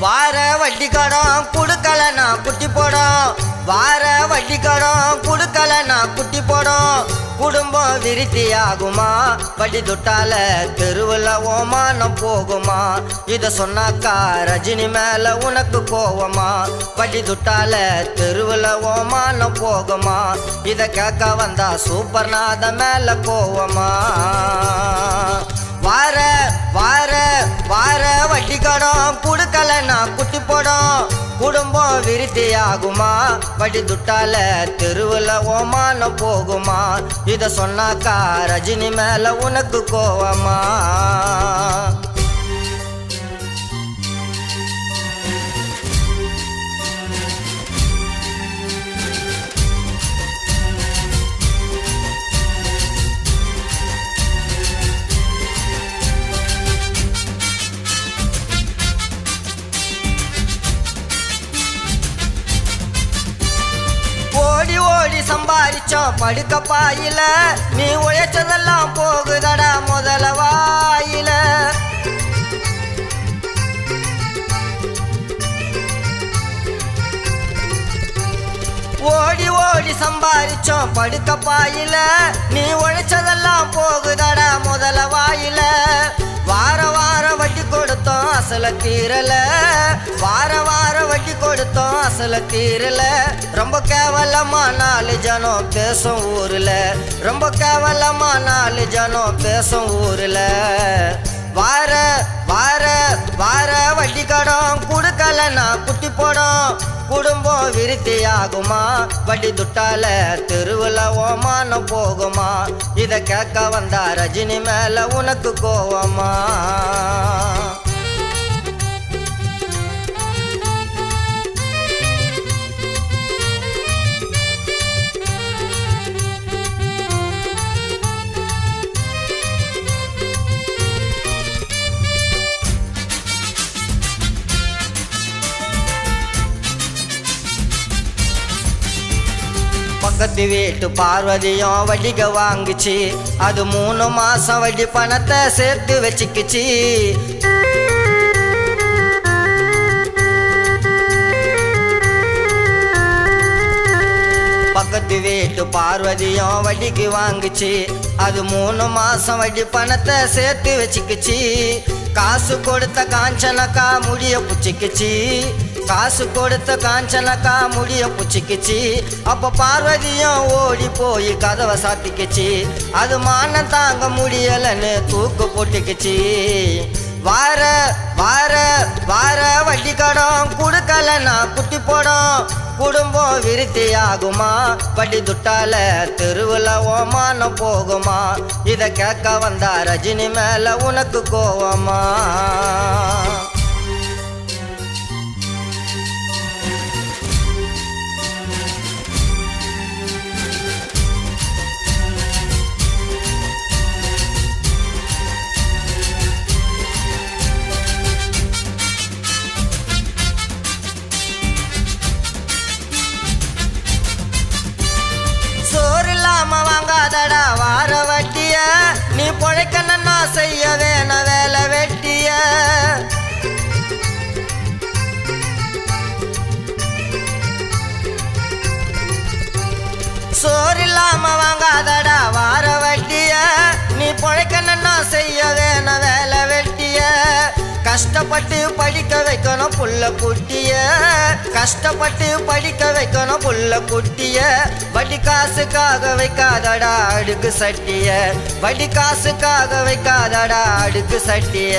வார வட்டி கடன் நான் குட்டி போடும். வார வட்டி கடன் குடுக்கலனா குட்டி போடும். குடும்பம் விருத்தி ஆகுமா வட்டி தொட்டால தெருவில் ஓமானம் போகுமா? இதை சொன்னாக்கா ரஜினி மேல உனக்கு கோவமா? வட்டி தொட்டால தெருவில் ஓமானம் போகுமா? இதை கேட்க வந்தா சூப்பர் நாத மேல கோவமா? வார வார வார வட்டி கடன் நான் குட்டி போடும். குடும்பம் விருத்தி ஆகுமா வட்டி துட்டால தெருவில் ஓமானம் போகுமா? இத சொன்னாக்கா ரஜினி மேல உனக்கு கோவமா? படுக்க பாயில நீ உழைச்சதெல்லாம் போகுதடா முதல வாயில. ஓடி ஓடி சம்பாரிச்சோம் படுக்க பாயில நீ உழைச்சதெல்லாம் போகுதடா முதல அசல தீரல வார வார வட்டி கொடுத்தோம் அசல தீரல ரொம்ப கேவலமா நாலு ஜனம் பேசும் ஊர்ல. ரொம்ப கேவலமா நாலு ஜனம் பேசும் ஊர்ல. வார வார வார வட்டி கடம் கொடுக்கலனா குட்டி போடும். குடும்பம் விருத்தி ஆகுமா வட்டி துட்டால தெருவில் ஓமானம் போகுமா? இத கேட்க வந்தா ரஜினி மேல உனக்கு கோவமா? பக்கத்து வீட்டு பார்வதியும் வடிக வாங்குச்சு. அது மூணு மாசம் வட்டி பணத்தை சேர்த்து வச்சுக்குச்சு. பக்கத்து வீட்டு பார்வதியும் வட்டிக்கு வாங்குச்சு. அது மூணு மாசம் வட்டி பணத்தை சேர்த்து வச்சுக்குச்சு. காசு கொடுத்த காஞ்சனக்கா முடிய புச்சிக்குச்சு காசு கொடுத்த காஞ்சனக்கா முடிய புச்சிக்குச்சு. அப்ப பார்வதியும் ஓடி போய் கதவை சாத்திக்குச்சு. அது மானம் தாங்க முடியலன்னு தூக்கு போட்டுக்குச்சு. வார வார வார வட்டி கடம் கொடுக்கலன்னா குட்டி போடும். குடும்பம் விருத்தி ஆகுமா வட்டி துட்டால தெருவில் ஓமானம் போகுமா? இத கேட்க வந்தா ரஜினி மேல உனக்கு கோவமா? நீ பொழைக்கணும்னா செய்ய வேண வேலை வெட்டிய. சோறில்லாம கஷ்டப்பட்டு படிக்க வைக்கணும் புள்ள குட்டிய. கஷ்டப்பட்டு படிக்க வைக்கணும் புள்ள குட்டிய. வடி காசுக்காக வைக்காதடா அடுக்கு சட்டிய. வடி காசுக்காக வைக்காதடா அடுக்கு சட்டிய.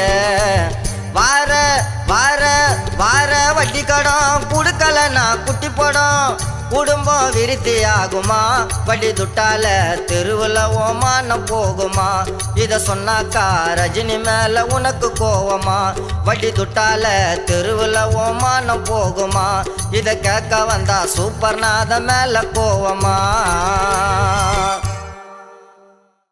வார வார வார வட்டி கடம் குடுக்கலன்னா குட்டி படம். குடும்பம் விருத்தி ஆகுமா வட்டி துட்டால தெருவில் ஓமானம் போகுமா? இத சொன்னாக்கா ரஜினி மேல உனக்கு கோவமா? வட்டி துட்டால தெருவில் ஓமானம் போகுமா? இத கேட்க வந்தா சூப்பர் நாத மேல கோவமா?